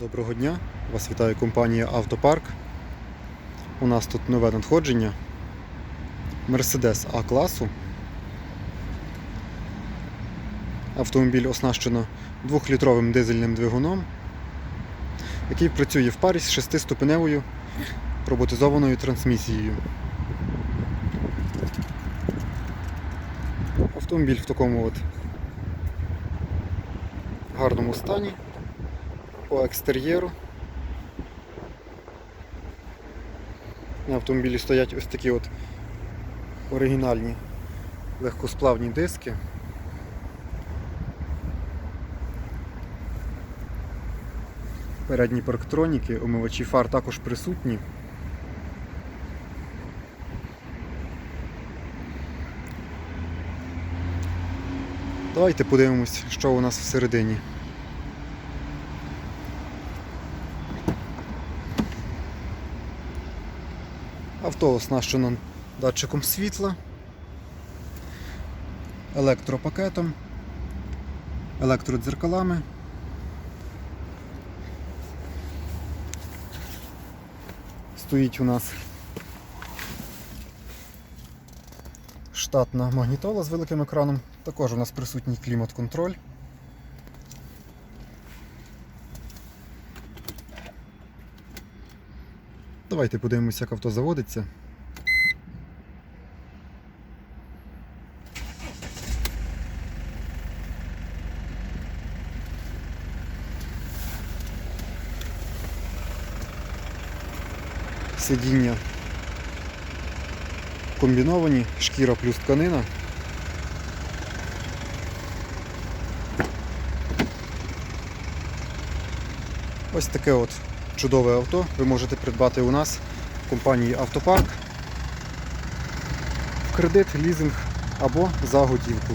Доброго дня! Вас вітає компанія Автопарк. У нас тут нове надходження. Mercedes А класу. Автомобіль оснащено 2-літровим дизельним двигуном, який працює в парі з 6-ступеневою роботизованою трансмісією. Автомобіль в такому от гарному стані по екстер'єру. На автомобілі стоять ось такі от оригінальні легкосплавні диски. Передні парктроніки, омивачі фар також присутні. Давайте подивимось, що у нас всередині. Авто оснащено датчиком світла, електропакетом, електродзеркалами. Стоїть у нас штатна магнітола з великим екраном. Також у нас присутній клімат-контроль. Давайте подивимося, як авто заводиться. Сидіння комбіновані, шкіра плюс тканина. Ось таке от чудове авто ви можете придбати у нас в компанії Автопарк в кредит, лізинг або за готівку.